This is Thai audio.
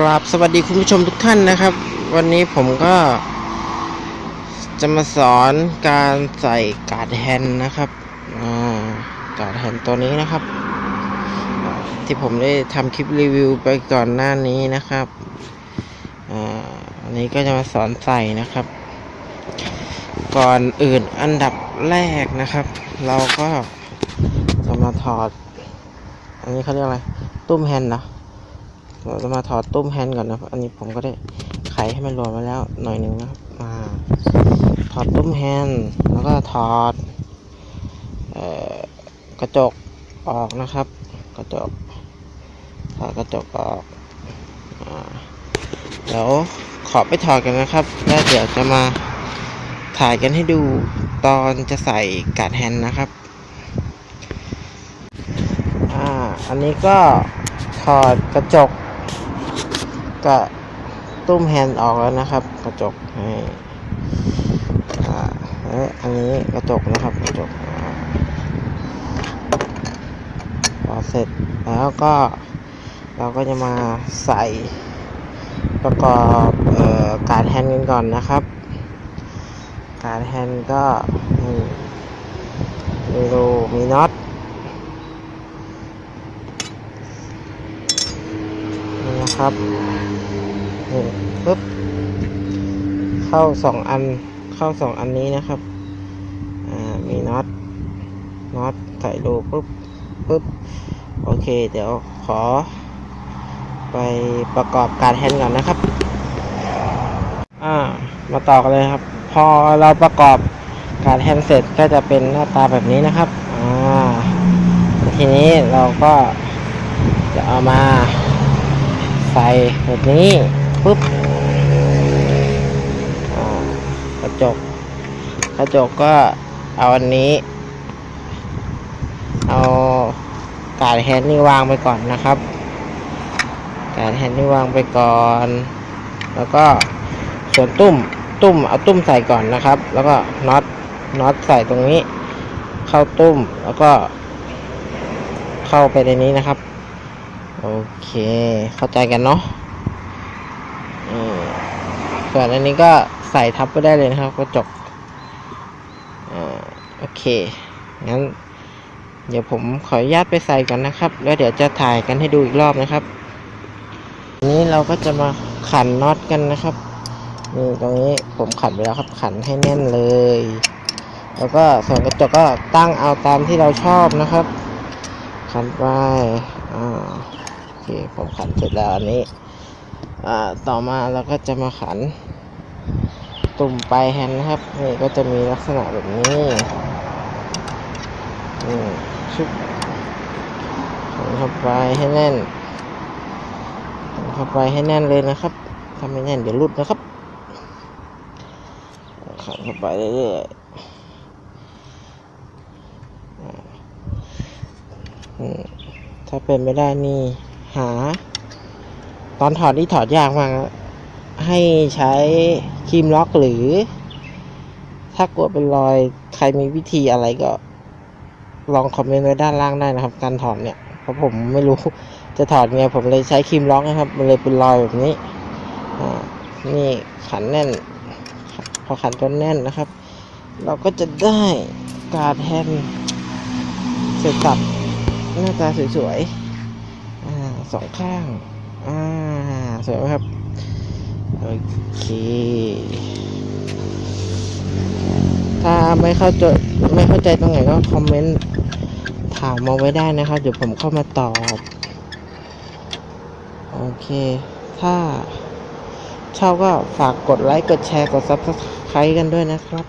กราบสวัสดีคุณผู้ชมทุกท่านนะครับ วันนี้ผมก็ จะมาสอนการใส่การ์ดแฮน์นะครับการ์ดแฮน์ตัวนี้นะครับ ที่ผมได้ทำคลิปรีวิวไปก่อนหน้านี้นะครับอันนี้ก็จะมาสอนใส่นะครับ ก่อนอื่นอันดับแรกนะครับ เราก็จะมาถอด อันนี้เขาเรียกอะไร ตุ้มแฮนด์นะ เราจะมาถอดตุ้มแฮนด์ก่อนนะครับ อันนี้ผมก็ได้ไขให้มันรวมไว้แล้วหน่อยหนึ่งนะครับมาถอดตุ้มแฮนด์แล้วก็ถอดออกระจกออกนะครับ กระจกถอดกระจกออกอาเดี๋ยวขอไปถอดกันนะครับ แล้วเดี๋ยวจะมาถ่ายกันให้ดูตอนจะใส่กาดแฮนด์นะครับอ่าอันนี้ก็ถอดกระจก กับตุ้มแฮนด์ออกแล้วนะครับ กระจกให้อ่าแล้วอันนี้กระจกนะครับกระจกพอเสร็จแล้วก็เราก็จะมาใส่ประกอบออการแฮนด์กันก่อนนะครับ การแฮนด์ก็มีรูมีน็อตนะครับ นี่ปึ๊บเข้าสองอันเข้าสองอันนี้นะครับ อ่า มีน็อต น็อตใส่รูปุ๊บปุ๊บ โอเค เดี๋ยวขอ ไปประกอบการแฮนด์ก่อนนะครับ อ่า มาต่อกันเลยครับ พอเราประกอบการแฮนด์เสร็จก็จะเป็นหน้าตาแบบนี้นะครับ อ่า ทีนี้เราก็จะเอามาใส่แบบนี้ ปุ๊บกระจกกระจกก็เอาอันนี้ เอาการดแฮนด์นี่วางไปก่อนนะครับการดแฮนด์นี่วางไปก่อน แล้วก็ส่วนตุ้มตุ้มเอาตุ้มใส่ก่อนนะครับ แล้วก็น็อตน็อตใส่ตรงนี้ เข้าตุ้มแล้วก็ เข้าไปในนี้นะครับ โอเค เข้าใจกันเนาะ ส่วนอันนี้ก็ใส่ทับไปได้เลยนะครับกระจกอ่าโอเคงั้น เดี๋ยวผมขออนุญาตไปใส่กันนะครับ แล้วเดี๋ยวจะถ่ายกันให้ดูอีกรอบนะครับนี้เราก็จะมาขันน็อตกันนะครับนี่ตรงนี้ผมขันไปแล้วครับขันให้แน่นเลย แล้วก็ส่วนกระจกก็ตั้งเอาตามที่เราชอบนะครับ ขันไปอ่าโอเคผมขันเสร็จแล้วอันนี้ ต่อมาเราก็จะมาขันตุ่มปลายแฮนด์นะครับนี่ก็จะมีลักษณะแบบนี้อืมชุบขันเข้าไปให้แน่นขันเข้าไปให้แน่นเลยนะครับถ้าไม่แน่นเดี๋ยวหลุดนะครับขันเข้าไปเรื่อยๆถ้าเป็นไม่ได้นี่หา ตอนถอดนี่ถอดยากมากให้ใช้ครีมล็อกหรือ ถ้ากลัวเป็นรอยใครมีวิธีอะไรก็ ลองคอมเมนต์ไว้ด้านล่างได้นะครับ การถอดเนี่ยเพราะผมไม่รู้จะถอดไงผมเลยใช้ครีมล็อกนะครับ มันเลยเป็นรอยแบบนี้นี่ขันแน่น พอขันจนแน่นนะครับ เราก็จะได้การแฮนเสร็จสับหน้าตาสวยๆสองข้าง อ่าสวยไหมครับ โอเค ถ้าไม่เข้าใจไม่เข้าใจตรงไหนก็คอมเมนต์ถามมาไว้ได้นะครับ เดี๋ยวผมเข้ามาตอบ โอเค ถ้าชอบก็ฝากกดไลค์ กดแชร์ กด Subscribe กันด้วยนะครับ